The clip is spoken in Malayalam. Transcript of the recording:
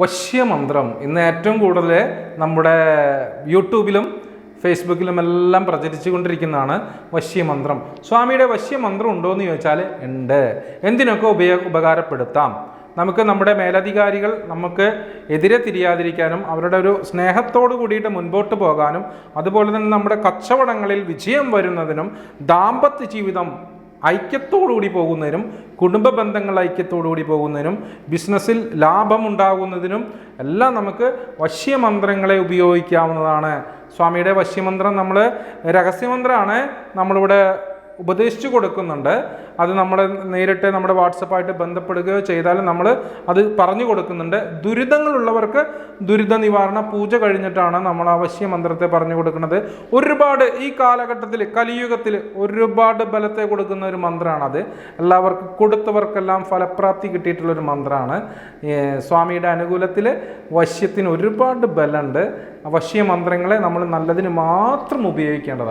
വശ്യമന്ത്രം. ഇന്ന് ഏറ്റവും കൂടുതൽ നമ്മുടെ യൂട്യൂബിലും ഫേസ്ബുക്കിലും എല്ലാം പ്രചരിച്ചു കൊണ്ടിരിക്കുന്നതാണ് വശ്യമന്ത്രം. സ്വാമിയുടെ വശ്യമന്ത്രം ഉണ്ടോ എന്ന് ചോദിച്ചാൽ ഉണ്ട്. എന്തിനൊക്കെ ഉപയോ ഉപകാരപ്പെടുത്താം? നമുക്ക് നമ്മുടെ മേലധികാരികൾ നമുക്ക് എതിരെ തിരിയാതിരിക്കാനും അവരുടെ ഒരു സ്നേഹത്തോടു കൂടിയിട്ട് മുൻപോട്ട് പോകാനും അതുപോലെ തന്നെ നമ്മുടെ കച്ചവടങ്ങളിൽ വിജയം വരുന്നതിനും ദാമ്പത്യ ജീവിതം ഐക്യത്തോടുകൂടി പോകുന്നതിനും കുടുംബ ബന്ധങ്ങൾ ഐക്യത്തോടുകൂടി പോകുന്നതിനും ബിസിനസ്സിൽ ലാഭം ഉണ്ടാകുന്നതിനും എല്ലാം നമുക്ക് വശ്യമന്ത്രങ്ങളെ ഉപയോഗിക്കാവുന്നതാണ്. സ്വാമിയുടെ വശ്യമന്ത്രം നമ്മൾ രഹസ്യമന്ത്രമാണ് നമ്മളിവിടെ ഉപദേശിച്ചു കൊടുക്കുന്നുണ്ട്. അത് നമ്മൾ നേരിട്ട് നമ്മുടെ വാട്സപ്പായിട്ട് ബന്ധപ്പെടുകയോ ചെയ്താലും നമ്മൾ അത് പറഞ്ഞു കൊടുക്കുന്നുണ്ട്. ദുരിതങ്ങളുള്ളവർക്ക് ദുരിത നിവാരണ പൂജ കഴിഞ്ഞിട്ടാണ് നമ്മൾ അവശ്യ മന്ത്രത്തെ പറഞ്ഞു കൊടുക്കുന്നത്. ഒരുപാട് ഈ കാലഘട്ടത്തിൽ കലിയുഗത്തിൽ ഒരുപാട് ബലത്തെ കൊടുക്കുന്ന ഒരു മന്ത്രമാണത് എല്ലാവർക്കും കൊടുത്തവർക്കെല്ലാം ഫലപ്രാപ്തി കിട്ടിയിട്ടുള്ള ഒരു മന്ത്രമാണ് സ്വാമിയുടെ അനുകൂലത്തിൽ വശ്യത്തിന് ഒരുപാട് ബലമുണ്ട് വശ്യ മന്ത്രങ്ങളെ നമ്മൾ നല്ലതിന് മാത്രം ഉപയോഗിക്കേണ്ടതാണ്.